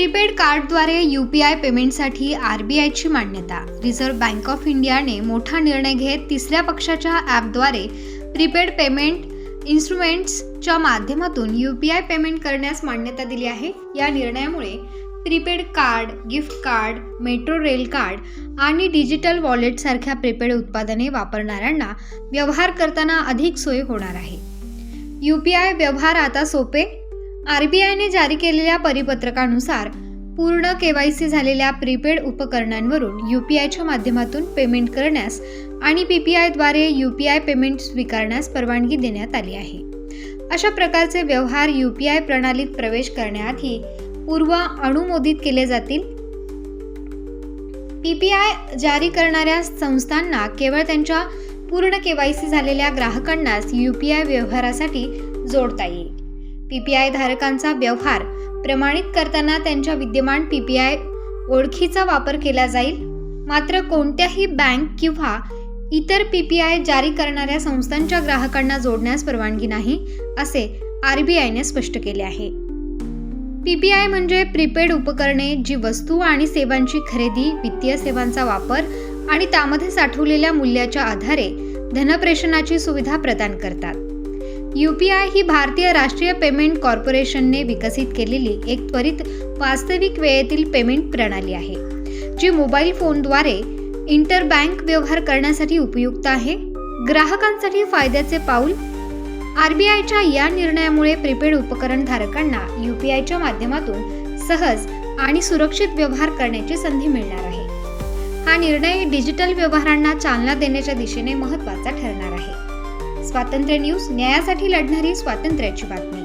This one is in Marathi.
प्रीपेड कार्डद्वारे यू पी आय पेमेंटसाठी आर बी आयची मान्यता. रिझर्व्ह बँक ऑफ इंडियाने मोठा निर्णय घेत तिसऱ्या पक्षाच्या ॲपद्वारे प्रीपेड पेमेंट इन्स्ट्रुमेंट्सच्या माध्यमातून यू पी आय पेमेंट करण्यास मान्यता दिली आहे. या निर्णयामुळे prepaid card gift card metro rail card आणि डिजिटल वॉलेटसारख्या प्रीपेड उत्पादने वापरणाऱ्यांना व्यवहार करताना अधिक सोय होणार आहे. यू पी आय व्यवहार आता सोपे आर बी आयने जारी केलेल्या परिपत्रकानुसार पूर्ण के वाय सी झालेल्या प्रीपेड उपकरणांवरून यू पी आयच्या माध्यमातून पेमेंट करण्यास आणि पी पी आयद्वारे यू पी आय पेमेंट स्वीकारण्यास परवानगी देण्यात आली आहे. अशा प्रकारचे व्यवहार यू पी आय प्रणालीत प्रवेश करण्याआधी पूर्व अनुमोदित केले जातील. पी पी आय जारी करणाऱ्या संस्थांना केवळ त्यांच्या पूर्ण के वाय सी झालेल्या ग्राहकांनाच यू पी आय व्यवहारासाठी जोडता येईल. पी पी आय धारकांचा व्यवहार प्रमाणित करताना त्यांच्या विद्यमान पी पी आय ओळखीचा वापर केला जाईल. मात्र कोणत्याही बँक किंवा इतर पी पी आय जारी करणाऱ्या संस्थांच्या ग्राहकांना जोडण्यास परवानगी नाही असे आर बी आयने स्पष्ट केले आहे. पी पी आय म्हणजे प्रीपेड उपकरणे जी वस्तू आणि सेवांची खरेदी वित्तीय सेवांचा वापर आणि त्यामध्ये साठवलेल्या मूल्याच्या आधारे धनप्रेषणाची सुविधा प्रदान करतात. यू पी आय ही भारतीय राष्ट्रीय पेमेंट कॉर्पोरेशनने विकसित केलेली एक त्वरित वास्तविक वेळेतील पेमेंट प्रणाली आहे जी मोबाईल फोनद्वारे इंटर बँक व्यवहार करण्यासाठी उपयुक्त आहे. ग्राहकांसाठी फायद्याचे पाऊल? आर बी आयच्या या निर्णयामुळे प्रीपेड उपकरण धारकांना यू पी आयच्या माध्यमातून सहज आणि सुरक्षित व्यवहार करण्याची संधी मिळणार आहे. हा निर्णय डिजिटल व्यवहारांना चालना देण्याच्या दिशेने महत्त्वाचा ठरणार आहे. स्वातंत्र्य न्यूज न्यायासाठी लढणारी स्वातंत्र्याची बातमी.